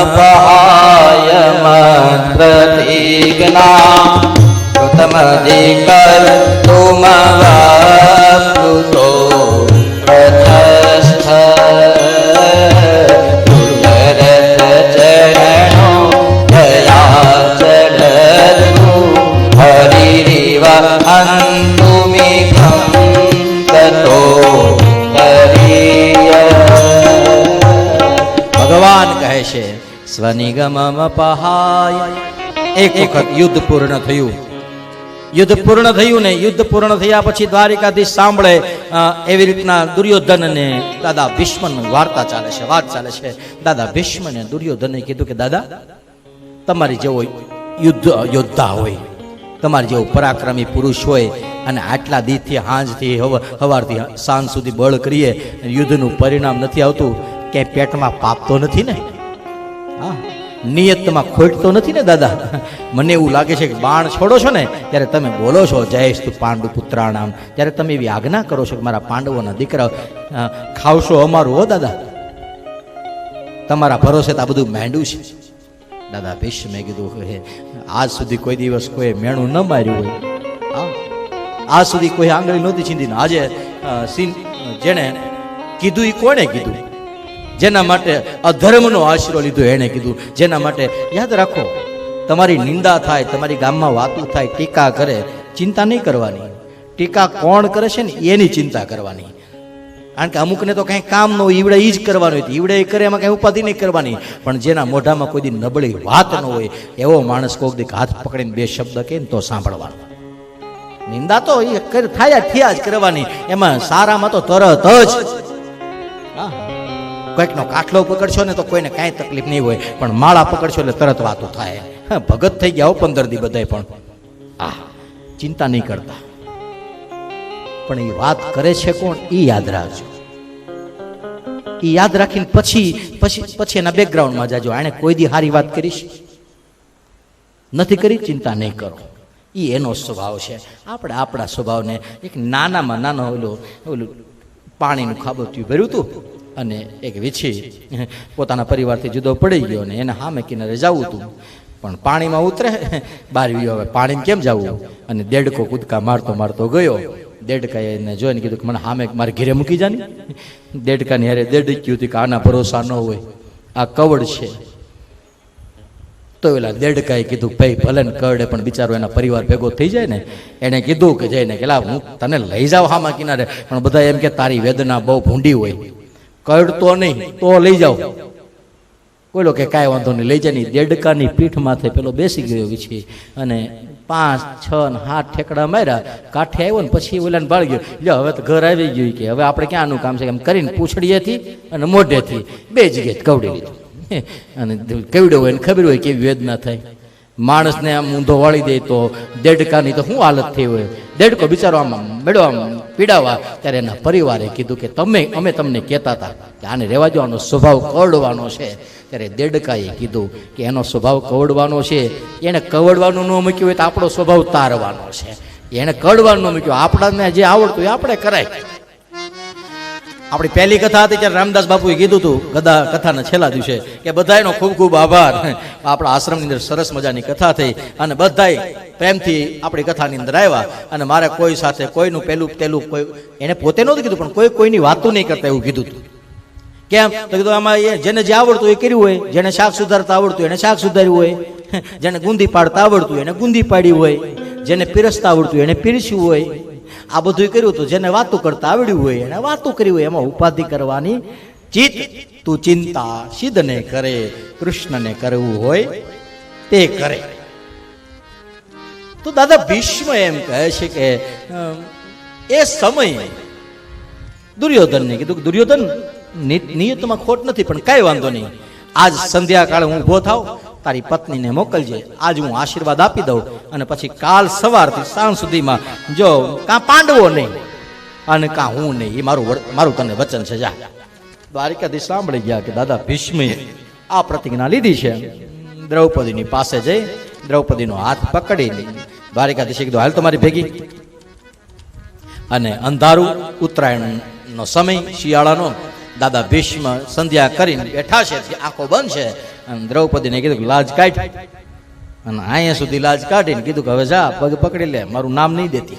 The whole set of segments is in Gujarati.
स्वनिगममपहाय मत्प्रतीग्ना कृतमधिकर तुमवप्लुतो સ્વનિગમમ પહાય એક વખત યુદ્ધ પૂર્ણ થયું યુદ્ધ પૂર્ણ થયું ને યુદ્ધ પૂર્ણ થયા પછી દ્વારિકાધીશ સાંભળે એવી રીતના દુર્યોધન ને દાદા ભીષ્મનું વાર્તા ચાલે છે વાત ચાલે છે. દાદા ભીષ્મ ને દુર્યોધને કીધું કે દાદા તમારી જેવો યુદ્ધ યોદ્ધા હોય તમારી જેવો પરાક્રમી પુરુષ હોય અને આટલા દીથી હાંજથી હવ- હવારથી સાંજ સુધી બળ કરીએ યુદ્ધનું પરિણામ નથી આવતું કે પેટમાં પાપતો નથી ને? હા. નિયતમાં ખોટ તો નથી ને દાદા? મને એવું લાગે છે કે બાણ છોડો છો ને ત્યારે તમે બોલો છો જયેશ તું પાંડુ પુત્રાણામ. ત્યારે તમે એવી આજ્ઞા કરો છો કે મારા પાંડવોના દીકરા ખાવશો અમારું હો દાદા? તમારા ભરોસે તો આ બધું માંડ્યું છે. દાદા ભીષ્મે કીધું હે, આજ સુધી કોઈ દિવસ કોઈ મેણું ન માર્યું હોય. આજ સુધી કોઈ આંગળી નહોતી છીંદી આજે સીન જેણે કીધું એ કોણે કીધું? જેના માટે અધર્મનો આશરો લીધો એણે કીધું. જેના માટે, યાદ રાખો, તમારી નિંદા થાય, તમારી ગામમાં વાતો થાય, ટીકા કરે, ચિંતા નહીં કરવાની. ટીકા કોણ કરે છે ને, એની ચિંતા કરવાની. કારણ કે અમુકને તો કાંઈ કામ ન હોય, ઈવડે એ જ કરવાનું હોય. ઈવડે એ કરે, એમાં કંઈ ઉપાધિ નહીં કરવાની. પણ જેના મોઢામાં કોઈ દી નબળી વાત ન હોય, એવો માણસ કોઈક દીક હાથ પકડીને બે શબ્દ કહે ને તો સાંભળવાનો. નિંદા તો એ થાય, થયા જ કરવાની. એમાં સારામાં તો તરત જ. હા. કોઈકનો કાટલો પકડશો ને તો કોઈને કાંઈ તકલીફ નહીં હોય પણ માળા પકડશો એટલે તરત વાતો થાય. હા, ભગત થઈ ગયા પંદર દી બધાય પણ. આ ચિંતા નહીં કરતા. પણ એ વાત કરે છે કોણ? એ યાદ રાખજો. એ યાદ રાખીને પછી પછી પછી એના બેકગ્રાઉન્ડમાં જાજો. આણે કોઈ દી સારી વાત કરીશ નથી કરી? ચિંતા નહીં કરો. એ એનો સ્વભાવ છે. આપણે આપણા સ્વભાવને એક નાનામાં નાનો ઓલું ઓલું પાણીનું ખાબોત્યું ભર્યું હતું અને એક વીછી પોતાના પરિવારથી જુદો પડી ગયો ને એને સામે કિનારે જવું હતું. પણ પાણીમાં ઉતરે બાર ગયો હવે પાણીમાં કેમ જવું? અને દેડકો કૂદકા મારતો મારતો ગયો. દેડકાએ એને જોઈને કીધું કે મને સામે મારે ઘેરે મૂકી જાની. દેડકાની હારે દેડક્યું હતું કે આના ભરોસા ન હોય. આ કવડ છે. તો પેલા દેડકાએ કીધું, ભાઈ, ભલે ને કરડે, પણ બિચારો એના પરિવાર ભેગો થઈ જાય ને, એને કીધું કે જઈને કે, લા, હું તને લઈ જાવ હામાં કિનારે, પણ બધા એમ કે તારી વેદના બહુ ભૂંડી હોય. કરડતો નહીં, તો લઈ જાઓ. બોલો કે કાંઈ વાંધો નહીં, લઈ જાય નહીં દેડકાની પીઠ માથે પેલો બેસી ગયો છે અને પાંચ, છ ને હાથ ઠેકડા માર્યા, કાંઠે આવ્યો ને પછી ઓલાને બાળ ગયો. લ્યો, હવે તો ઘર આવી ગયું કે, હવે આપણે ક્યાંનું કામ છે? એમ કરીને પૂછડીએથી અને મોઢેથી બે જગ્યાએ કવડી લીધું. અને કેવડ્યો હોય ને ખબર હોય કેવી વેદના થાય. માણસને આમ ઊંધો વાળી દે તો દેડકાની તો શું હાલત થઈ હોય? દેડકો બિચારો આમ મેળો આમ પીડાવા ત્યારે એના પરિવારે કીધું કે તમે, અમે તમને કહેતા હતા કે આને રહેવા જવાનો સ્વભાવ કવડવાનો છે. ત્યારે દેડકાએ કીધું કે એનો સ્વભાવ કવડવાનો છે. એને કવડવાનું ન મૂક્યું હોય તો આપણો સ્વભાવ તારવાનો છે. એને કડવાનું ન મૂક્યું. આપણાને જે આવડતું એ આપણે કરાય. આપણી પહેલી કથા હતી ત્યારે રામદાસ બાપુએ કીધું હતું, ગદા કથાના છેલ્લા દિવસે, કે બધાયનો ખૂબ ખૂબ આભાર. આપણા આશ્રમની અંદર સરસ મજાની કથા થઈ અને બધાય પ્રેમથી આપણી કથાની અંદર આવ્યા. અને મારે કોઈ સાથે કોઈનું પહેલું પેલું કોઈ એને પોતે નહોતું કીધું, પણ કોઈ કોઈની વાતો નહીં કરતા એવું કીધું હતું. કેમ? તો કીધું, આમાં એ જેને જે આવડતું એ કર્યું હોય. જેને શાક સુધારતા આવડતું એને શાક સુધાર્યું હોય. જેને ગુંદી પાડતા આવડતું એને ગુંદી પાડી હોય. જેને પીરસતા આવડતું એને પીરસ્યું હોય. આ બધું કર્યું તો જેને વાતો કરતા આવડ્યું હોય, એને વાતો કરી હોય, એમાં ઉપાધિ કરવાની ચિત તું ચિંતા સિદ્ધને કરે કૃષ્ણને કરવું હોય, તે કરે. તો દાદા ભીષ્મ એમ કહે છે કે એ સમયે દુર્યોધનને કીધું દુર્યોધન નિયતમાં ખોટ નથી, પણ કાંઈ વાંધો નહીં. આજ સંધ્યાકાળે હું ઊભો થાવ તારી પત્નીને મોકલજે. આજ હું આશીર્વાદ આપી દઉં. અને પછી કાલ સવારથી સાંજ સુધીમાં જો કાં પાંડવો નહીં, અને કાં હું નહીં, એ મારું મારું તને વચન છે, જા. દ્વારિકાધીશ સાંભળી ગયા કે દાદા ભીષ્મે આ પ્રતિજ્ઞા લીધી છે. દ્રૌપદીની પાસે જઈ દ્રૌપદીનો હાથ પકડી દ્વારિકાધીશે કીધું, હાલ તમારી ભેગી. અને અંધારું ઉત્તરાયણનો સમય શિયાળાનો દાદા ભીષ્મ સંધ્યા કરીને બેઠા છે આંખો બંધ છે. અને દ્રૌપદીને કીધું કે, લાજ કાઢ. અને અહીંયા સુધી લાજ કાઢીને કીધું કે, હવે જા, પગ પકડી લે, મારું નામ નહીં દેતી.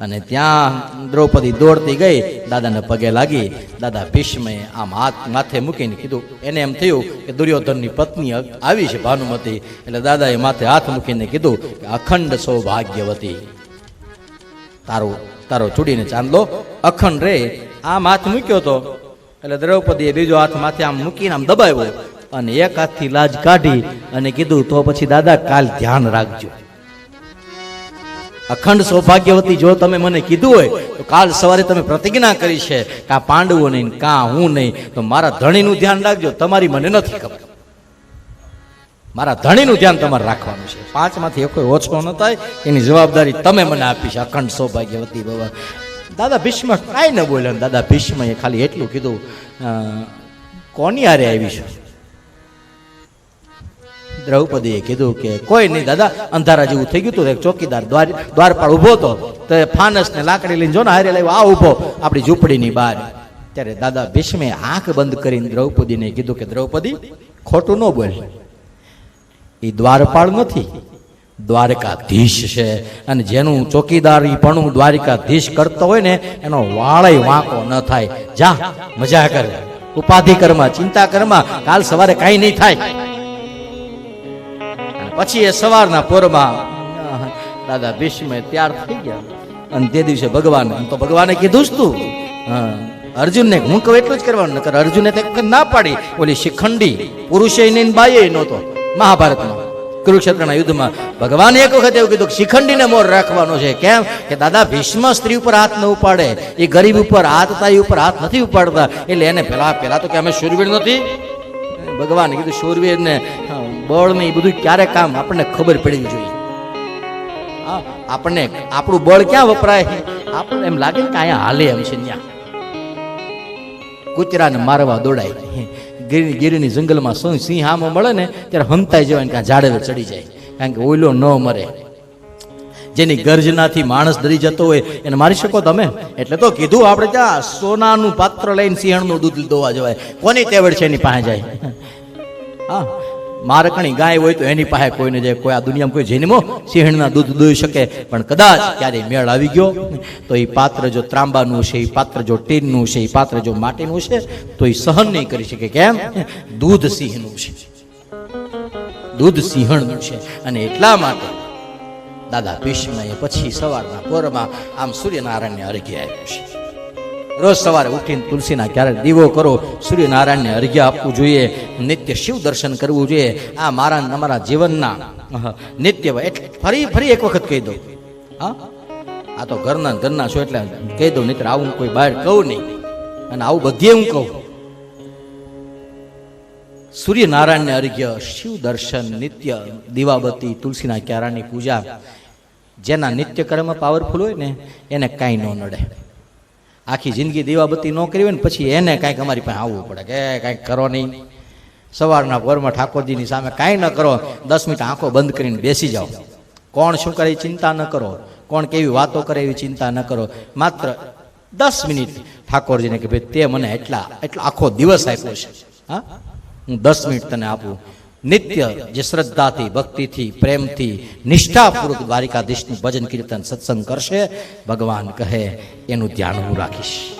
અને ત્યાં દ્રૌપદી દોડતી ગઈ, દાદાને પગે લાગી. દાદા ભીષ્મે આમ હાથ માથે મૂકીને કીધું, એને એમ થયું કે દુર્યોધનની પત્ની આવી છે ભાનુમતી. એટલે દાદાએ માથે હાથ મૂકીને કીધું કે, અખંડ સૌભાગ્યવતી. તારો તારો ચૂડીને ચાંદલો. અખંડ રે, આમ હાથ મૂક્યો તો. એટલે દ્રૌપદીએ બીજો હાથ માથે આમ મૂકીને આમ દબાવ્યો અને એક હાથથી લાજ કાઢી અને કીધું, તો પછી દાદા, કાલ ધ્યાન રાખજો. અખંડ સૌભાગ્યવતી જો તમે મને કીધું હોય, તો કાલ સવારે તમે પ્રતિજ્ઞા કરી છે કે આ પાંડવો નહીં કા હું નહીં. તો મારા ધણીનું ધ્યાન રાખજો. તમારી મને નથી ખબર. મારા ધણીનું ધ્યાન તમારે રાખવાનું છે. પાંચમાંથી એક ઓછો ન થાય, એની જવાબદારી તમે મને આપી છે. અખંડ સૌભાગ્યવતી બાબા દાદા ભીષ્મ કાંઈ ન બોલે દાદા ભીષ્મએ ખાલી એટલું કીધું કોની હારે આવી છે? દ્રૌપદીએ કીધું કે કોઈ નહીં દાદા, અંધારા જેવું થઈ ગયું હતું એક ચોકીદાર દ્વાર, દ્વારપાળ ઊભો હતો. તો એ ફાનસ ને લાકડી લઈને જો ને હારે લાવ્યો, આ ઊભો, આપણી ઝૂંપડીની બહાર. ત્યારે દાદા ભીષ્મે આંખ બંધ કરીને દ્રૌપદીને કીધું કે દ્રૌપદી, ખોટું ન બોલ. એ દ્વારપાળ નથી. દ્વારકાધીશ છે. અને જેનું ચોકીદારી પણ દ્વારકાધીશ કરતો હોય ને, એનો વાળય વાંકો ન થાય. જા, મજા કર. ઉપાધિ કરમાં ચિંતા કરમાં કાલ સવારે કાંઈ નહીં થાય. પછી એ સવારના પોરમાં, દાદા ભીષ્મ તૈયાર થઈ ગયા. અને તે દિવસે ભગવાન તો ભગવાને કીધું જ તું. અર્જુનને હું કહું એટલું જ કરવાનું, નકર અર્જુને તે ના પાડી. ઓલી શિખંડી પુરુષે નહીં બાઈએ નહોતો. મહાભારતમાં, કુરુક્ષેત્રના યુદ્ધમાં. ભગવાને એક વખત એવું કીધું કે શિખંડીને મોર રાખવાનો છે. કેમ? કે દાદા, ભીષ્મ સ્ત્રી ઉપર હાથ ન ઉપાડે. એ ગરીબ ઉપર હાથ, તાઈ ઉપર હાથ નથી ઉપાડતા. એટલે એને પેલા પેલા તો કે અમે શૂરવીર નથી. ભગવાને કીધું શૂરવીર ને બળ ને એ બધું ક્યારે કામ? આપણને ખબર પડવી જોઈએ. હા, આપણને, આપણું બળ ક્યાં વપરાય? આપણને એમ લાગે કે અહીંયા હાલે એમ છે ત્યાં કૂતરાને મારવા દોડાય. ગીર ગીરની જંગલમાં સિંહ આમો મળે ને, ત્યારે હંતાઈ જવાય કાં ઝાડવે ચડી જાય. કારણ કે ઓઈલો ન મરે. જેની ગર્જનાથી માણસ ડરી જતો હોય, એને મારી શકો તમે? એટલે તો કીધું આપણે ત્યાં સોનાનું પાત્ર લઈને સિંહણનું દૂધ દોવા જવાય. કોની તેવડ છે એની પાસે જાય? હા. મારકણી ગાય હોય તો એની પાસે કોઈને જાય કોઈ આ દુનિયામાં કોઈ જન્મો સિંહણના દૂધ દોઈ શકે. પણ કદાચ ત્યારે મેળ આવી ગયો, તો એ પાત્ર જો ત્રાંબાનું છે એ પાત્ર જો ટીનનું છે એ પાત્ર જો માટીનું છે, તો એ સહન નહીં કરી શકે. કેમ? દૂધ સિંહનું છે. દૂધ સિંહણનું છે. અને એટલા માટે દાદા ભીષ્મએ પછી સવારના પોરમાં આમ સૂર્યનારાયણને અર્ઘ્ય આપ્યું છે. રોજ સવારે ઉઠીને તુલસીના ક્યારે દીવો કરો, સૂર્યનારાયણને અર્ઘ્ય આપવું જોઈએ, નિત્ય શિવ દર્શન કરવું જોઈએ. આ મારા તમારા જીવનના નિત્ય એટલે ફરી ફરી એક વખત કહી દઉં. હા? આ તો ઘરના ઘરના છો એટલે કહી દઉં નહીં આવું કોઈ બહાર કહું નહીં. અને આવું બધે હું કહું. સૂર્યનારાયણને અર્ઘ્ય, શિવ દર્શન, નિત્ય, દીવાબત્તી, તુલસીના ક્યારાની પૂજા. જેના નિત્ય કર્મ પાવરફુલ હોય ને, એને કાંઈ ન નડે. આખી જિંદગી દીવાબત્તી ન કરી હોય ને પછી એને કાંઈક અમારી પાસે આવવું પડે કે કાંઈક કરો નહીં. સવારના પોરમાં ઠાકોરજીની સામે કાંઈ ન કરો. દસ મિનિટ આંખો બંધ કરીને બેસી જાઓ. કોણ શું કરે ચિંતા ન કરો. કોણ કેવી વાતો કરે એવી ચિંતા ન કરો. માત્ર દસ મિનિટ ઠાકોરજીને કે ભાઈ તે મને એટલા, એટલો આખો દિવસ આપ્યો છે. હા? હું દસ મિનિટ તને આપું. નિત્ય જે શ્રદ્ધાથી, ભક્તિથી, પ્રેમથી, નિષ્ઠાપૂર્વક દ્વારિકાધીશનું ભજન કીર્તન સત્સંગ કરશે, ભગવાન કહે, એનું ધ્યાન હું રાખીશ.